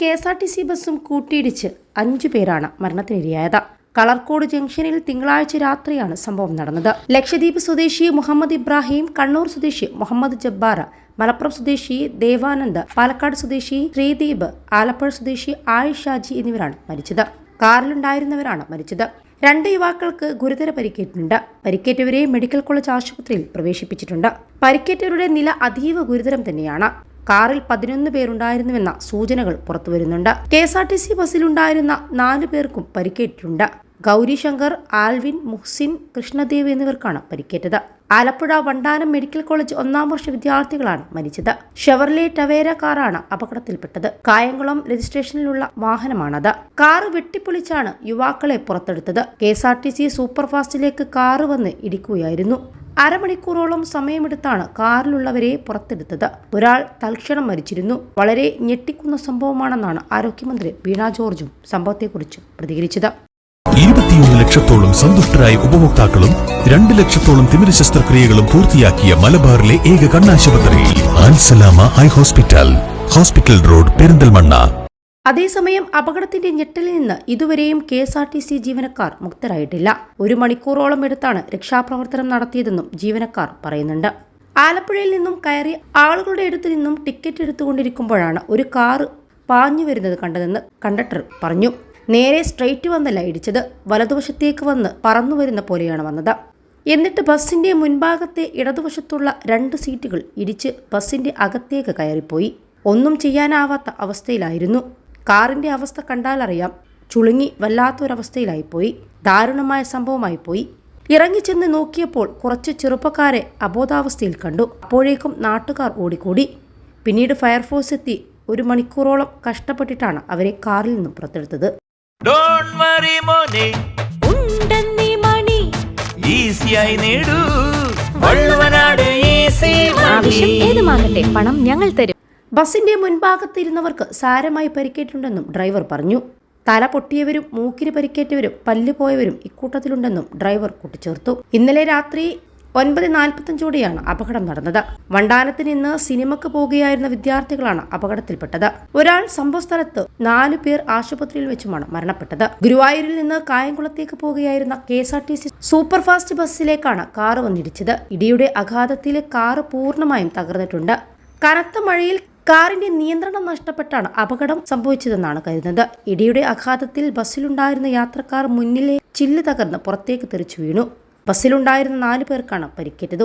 K S R T C ബസ്സും കൂട്ടിയിടിച്ച് അഞ്ചു പേരാണ് മരണത്തിനിരയായത്. കളർക്കോട് ജംഗ്ഷനിൽ തിങ്കളാഴ്ച രാത്രിയാണ് സംഭവം നടന്നത്. ലക്ഷദ്വീപ് സ്വദേശി മുഹമ്മദ് ഇബ്രാഹിം കണ്ണൂർ സ്വദേശി മുഹമ്മദ് ജബ്ബാർ മലപ്പുറം സ്വദേശി ദേവാനന്ദ് പാലക്കാട് സ്വദേശി ശ്രീദീപ് ആലപ്പുഴ സ്വദേശി ആയിഷാജി എന്നിവരാണ് മരിച്ചത്. കാറിലുണ്ടായിരുന്നവരാണ് മരിച്ചത്. രണ്ട് യുവാക്കൾക്ക് ഗുരുതര പരിക്കേറ്റിട്ടുണ്ട്. പരിക്കേറ്റവരെ മെഡിക്കൽ കോളേജ് ആശുപത്രിയിൽ പ്രവേശിപ്പിച്ചിട്ടുണ്ട്. പരിക്കേറ്റവരുടെ നില അതീവ ഗുരുതരം തന്നെയാണ്. കാറിൽ പതിനൊന്ന് പേരുണ്ടായിരുന്നുവെന്ന സൂചനകൾ പുറത്തുവരുന്നുണ്ട്. K S R T C ബസ്സിലുണ്ടായിരുന്ന നാല് പേർക്കും പരിക്കേറ്റിട്ടുണ്ട്. ഗൗരിശങ്കർ ആൽവിൻ മുഹ്സിൻ കൃഷ്ണദേവ് എന്നിവർക്കാണ് പരിക്കേറ്റത്. ആലപ്പുഴ വണ്ടാനം മെഡിക്കൽ കോളേജ് ഒന്നാം വർഷ വിദ്യാർത്ഥികളാണ് മരിച്ചത്. ഷെവർലെ ടവേര കാറാണ് അപകടത്തിൽപ്പെട്ടത്. കായംകുളം രജിസ്ട്രേഷനിലുള്ള വാഹനമാണത്. കാറ് വെട്ടിപ്പൊളിച്ചാണ് യുവാക്കളെ പുറത്തെടുത്തത്. K S R T C സൂപ്പർഫാസ്റ്റിലേക്ക് car വന്ന് ഇടിക്കുകയായിരുന്നു. അരമണിക്കൂറോളം സമയമെടുത്താണ് കാറിലുള്ളവരെ പുറത്തെടുത്തത്. ഒരാൾ തൽക്ഷണം മരിച്ചിരുന്നു. വളരെ ഞെട്ടിക്കുന്ന സംഭവമാണെന്നാണ് ആരോഗ്യമന്ത്രി വീണ ജോർജും സംഭവത്തെക്കുറിച്ച് പ്രതികരിച്ചത്. ഇരുപത്തിയൊന്ന് ലക്ഷത്തോളം സന്തുഷ്ടരായ ഉപഭോക്താക്കളും രണ്ട് ലക്ഷത്തോളം തിമിര ശസ്ത്രക്രിയകളും പൂർത്തിയാക്കിയ മലബാറിലെ ഏക കണ്ണാശുപത്രി ആൻസലാമ ഹൈ ഹോസ്പിറ്റൽ. Hospital road Perinthalmanna. അതേസമയം അപകടത്തിന്റെ ഞെട്ടലിൽ നിന്ന് ഇതുവരെയും K S R T C ജീവനക്കാർ മുക്തരായിട്ടില്ല. ഒരു മണിക്കൂറോളം എടുത്താണ് രക്ഷാപ്രവർത്തനം നടത്തിയതെന്നും ജീവനക്കാർ പറയുന്നുണ്ട്. ആലപ്പുഴയിൽ നിന്നും കയറി ആളുകളുടെ അടുത്തു നിന്നും ടിക്കറ്റ് എടുത്തുകൊണ്ടിരിക്കുമ്പോഴാണ് ഒരു കാറ് പാഞ്ഞു വരുന്നത് കണ്ടതെന്ന് കണ്ടക്ടർ പറഞ്ഞു. നേരെ സ്ട്രെയിറ്റ് വന്നല്ല ഇടിച്ചത്. വലതുവശത്തേക്ക് വന്ന് പറന്നു വരുന്ന പോലെയാണ് വന്നത്. എന്നിട്ട് ബസ്സിന്റെ മുൻഭാഗത്തെ ഇടതുവശത്തുള്ള രണ്ട് സീറ്റുകൾ ഇടിച്ച് ബസ്സിന്റെ അകത്തേക്ക് കയറിപ്പോയി. ഒന്നും ചെയ്യാനാവാത്ത അവസ്ഥയിലായിരുന്നു. കാറിന്റെ അവസ്ഥ കണ്ടാൽ അറിയാം. ചുളുങ്ങി വല്ലാത്തൊരവസ്ഥയിലായിപ്പോയി. ദാരുണമായ സംഭവമായി പോയി ഇറങ്ങിച്ചെന്ന് നോക്കിയപ്പോൾ കുറച്ച് ചെറുപ്പക്കാരെ അബോധാവസ്ഥയിൽ കണ്ടു. അപ്പോഴേക്കും നാട്ടുകാർ ഓടിക്കൂടി. പിന്നീട് ഫയർഫോഴ്സ് എത്തി ഒരു മണിക്കൂറോളം കഷ്ടപ്പെട്ടിട്ടാണ് അവരെ കാറിൽ നിന്നും പുറത്തെടുത്തത്. ഡോണ്ട് വറി മോനെ. ഉണ്ടെന്നീ മണി. ഈസിയായി നേടൂ. വള്ളുവനാട് ഈസി ആവശ്യം ഏതുമാകട്ടെ പണം ഞങ്ങൾ തരും. ബസിന്റെ മുൻഭാഗത്തിരുന്നവർക്ക് സാരമായി പരിക്കേറ്റുണ്ടെന്നും ഡ്രൈവർ പറഞ്ഞു. തല പൊട്ടിയവരും മൂക്കിന് പരിക്കേറ്റവരും പല്ല് പോയവരും ഇക്കൂട്ടത്തിലുണ്ടെന്നും ഡ്രൈവർ കൂട്ടിച്ചേർത്തു. ഇന്നലെ രാത്രി ഒൻപത് നാൽപ്പത്തഞ്ചോടെയാണ് അപകടം നടന്നത്. വണ്ടാനത്തിൽ നിന്ന് സിനിമക്ക് പോകുകയായിരുന്ന വിദ്യാർത്ഥികളാണ് അപകടത്തിൽപ്പെട്ടത്. ഒരാൾ സംഭവസ്ഥലത്ത് നാലു പേർ ആശുപത്രിയിൽ വെച്ചുമാണ് മരണപ്പെട്ടത്. ഗുരുവായൂരിൽ നിന്ന് കായംകുളത്തേക്ക് പോകുകയായിരുന്ന K S R T C superfast ബസ്സിലേക്കാണ് car വന്നിടിച്ചത്. ഇടിയുടെ അഘാതത്തിൽ കാറ് പൂർണമായും തകർന്നിട്ടുണ്ട്. കനത്ത മഴയിൽ കാറിന്റെ നിയന്ത്രണം നഷ്ടപ്പെട്ടാണ് അപകടം സംഭവിച്ചതെന്നാണ് കരുതുന്നത്. ഇടിയുടെ ആഘാതത്തിൽ ബസ്സിലുണ്ടായിരുന്ന യാത്രക്കാർ മുന്നിലെ ചില്ല് തകർന്ന് പുറത്തേക്ക് തെറിച്ചു വീണു. ബസ്സിലുണ്ടായിരുന്ന നാലു പേർക്കാണ് പരിക്കേറ്റത്.